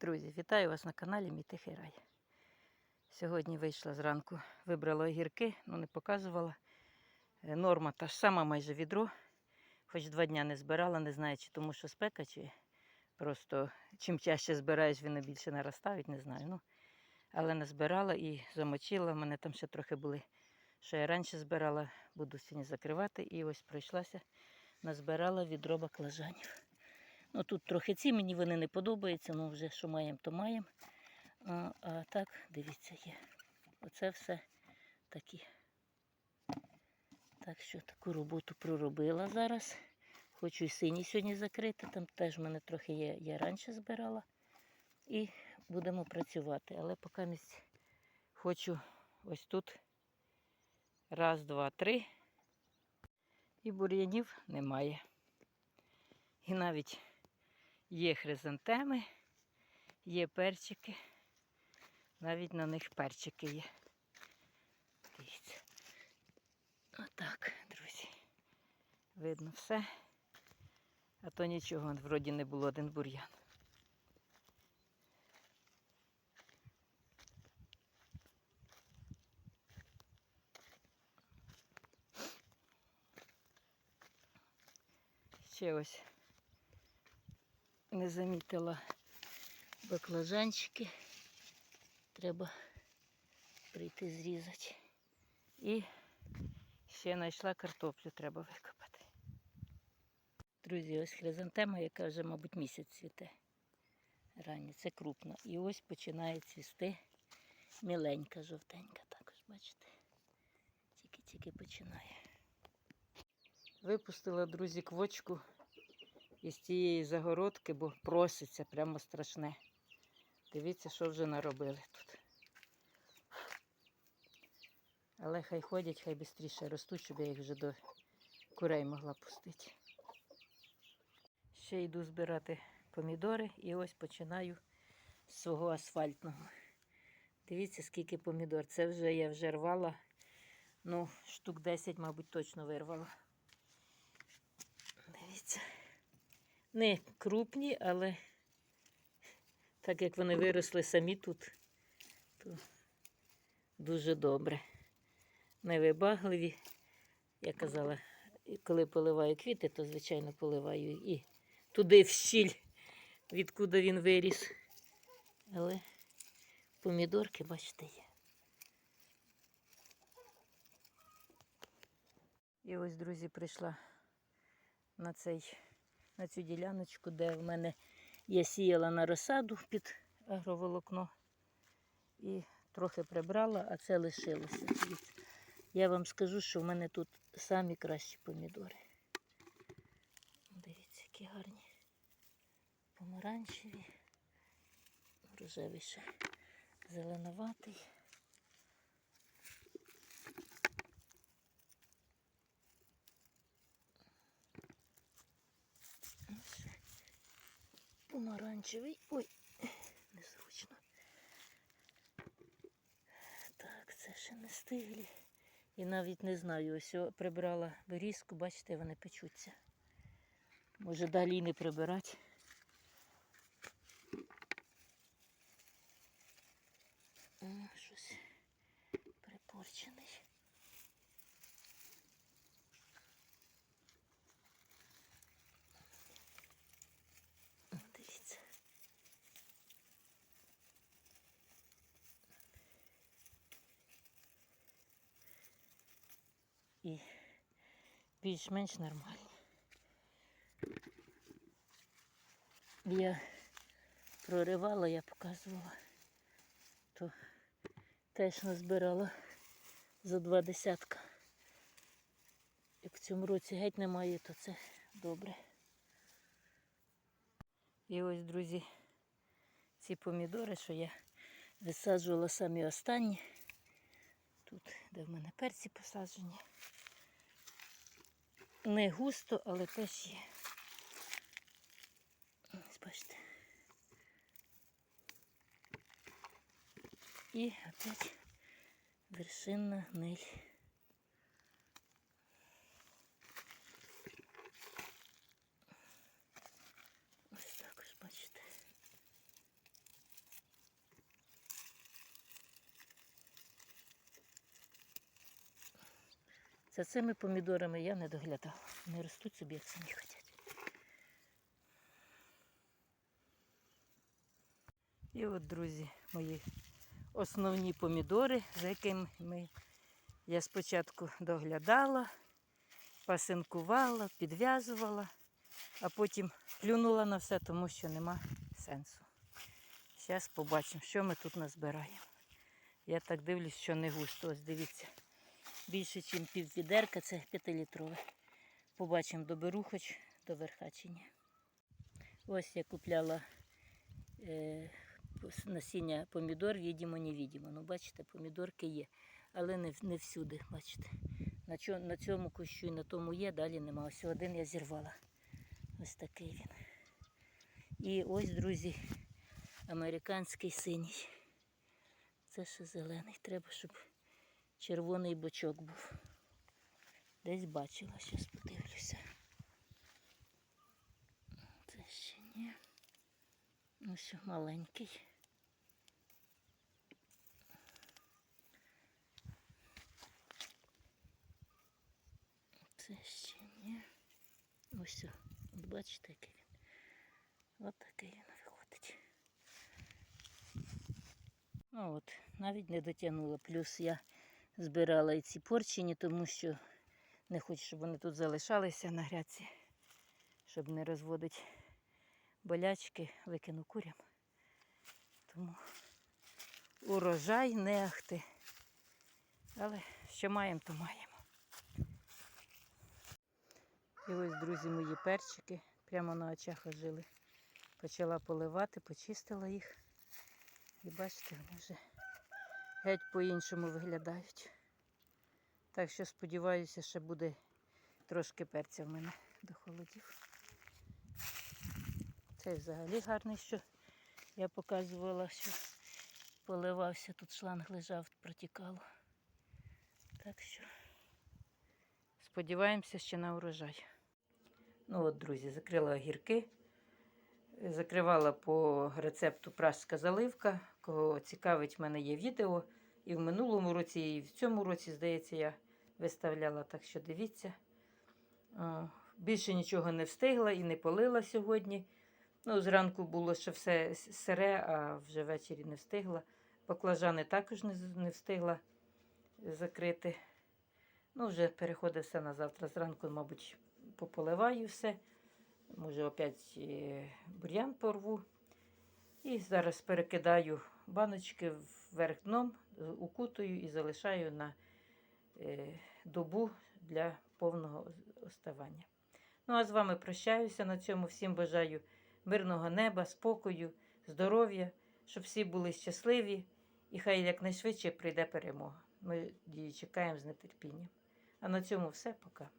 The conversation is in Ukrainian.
Друзі, вітаю вас на каналі Мій Тихий Рай. Сьогодні вийшла зранку, вибрала огірки, ну не показувала. Е, Норма та ж сама майже відро. Хоч два дня не збирала, не знаю, чи тому що спека, чи просто чим чаще збираєш, він більше наростають, не знаю. Ну, але не збирала і замочила. У мене там ще трохи були, що я раніше збирала, буду сьогодні закривати. І ось пройшлася, назбирала відро баклажанів. Ну тут трохи ці, мені вони не подобаються, ну вже що маємо, то маємо. А, а так, дивіться, є. Оце все такі. Так що таку роботу проробила зараз. Хочу і синій сьогодні закрити, там теж в мене трохи є, я раніше збирала. І будемо працювати. Але поки місць хочу ось тут. Раз, два, три. І бур'янів немає. І навіть є хризантеми, є перчики. Навіть на них перчики є. Дивіться. Отак, друзі. Видно все. А то нічого, вроді не було один бур'ян. Ще ось не замітила баклажанчики. Треба прийти зрізати. І ще знайшла картоплю, треба викопати. Друзі, ось хризантема, яка вже, мабуть, місяць цвіте. Ранні, це крупно. І ось починає цвісти міленька, жовтенька також, бачите? Тільки-тільки починає. Випустила, друзі, квочку із тієї загородки, бо проситься прямо страшне. Дивіться, що вже наробили тут. Але хай ходять, хай швидше ростуть, щоб я їх вже до курей могла пустити. Ще йду збирати помідори і ось починаю з свого асфальтного. Дивіться, скільки помідор. Це вже я вже рвала. Ну, штук 10, мабуть, точно вирвала. Дивіться. Не крупні, але так як вони виросли самі тут, то дуже добре. Невибагливі. Я казала, коли поливаю квіти, то звичайно поливаю і туди в щіль, відкуди він виріс. Але помідорки, бачите, є. І ось, друзі, прийшла на цей, на цю діляночку, де в мене я сіяла на розсаду під агроволокно. І трохи прибрала, а це лишилося. Я вам скажу, що в мене тут самі кращі помідори. Дивіться, які гарні. Помаранчеві, рожевий ще зеленуватий. Помаранчевий. Ой, незручно. Так, це ще не стиглі. І навіть не знаю, ось прибрала берізку, бачите, вони печуться. Може далі не прибирати. О, щось припорчений. О, Дивіться. І більш-менш нормальні. Я проривала, я показувала, то теж назбирала за два десятка. Як в цьому році геть немає, то це добре. І ось, друзі, ці помідори, що я висаджувала самі останні. Тут, де в мене перці посаджені. Не густо, але теж є. Ось бачите. І опять вершинна гниль. Ось також, бачите. За цими помідорами я не доглядала. Вони ростуть собі, як самі хочуть. І от, друзі, мої основні помідори, за якими ми, я спочатку доглядала, пасинкувала, підв'язувала, а потім плюнула на все, тому що нема сенсу. Зараз побачимо, що ми тут назбираємо. Я так дивлюсь, що не густо. Ось дивіться. Більше, ніж пів відерка, це 5-літрове. Побачимо, доберу хоч до верха чи ні. Ось я купляла е, насіння помідор, відімо, невідімо. Ну, бачите, помідорки є, але не, не всюди, бачите. На, чо, на цьому кущу і на тому є, далі нема. Ось один я зірвала. Ось такий він. І ось, друзі, американський синій. Це ще зелений. Треба, щоб червоний бочок був. Десь бачила, зараз подивлюся. Це ще ні. Ось маленький. Це ще ні. Ось, от бачите, який він. От такий він виходить. Ну от, навіть не дотягнула. Плюс я збирала і ці порчені, тому що не хочу, щоб вони тут залишалися на грядці, щоб не розводити болячки, викину курям. Тому урожай не ахти. Але що маємо, то маємо. І ось, друзі, мої перчики прямо на очах ожили. Почала поливати, почистила їх. І бачите, вони вже геть по-іншому виглядають. Так що сподіваюся, ще буде трошки перця в мене до холодів. Цей взагалі гарний, що я показувала, що поливався, тут шланг лежав, протікало. Так що сподіваємося ще на урожай. Ну от, друзі, закрила огірки. Закривала по рецепту пражська заливка. Кого цікавить, в мене є відео. І в минулому році, і в цьому році, здається, я виставляла, так що дивіться. Більше нічого не встигла і не полила сьогодні. Ну, зранку було ще все сире, а вже ввечері не встигла. Баклажани також не, встигла закрити. Ну, вже переходить все на завтра. Зранку, мабуть, пополиваю все. Може, опять е, бур'ян порву. І зараз перекидаю баночки вверх дном, укутую і залишаю на е, добу для повного оставання. Ну, а з вами прощаюся на цьому. Всім бажаю мирного неба, спокою, здоров'я, щоб всі були щасливі і хай якнайшвидше прийде перемога. Ми її чекаємо з нетерпінням. А на цьому все. Пока.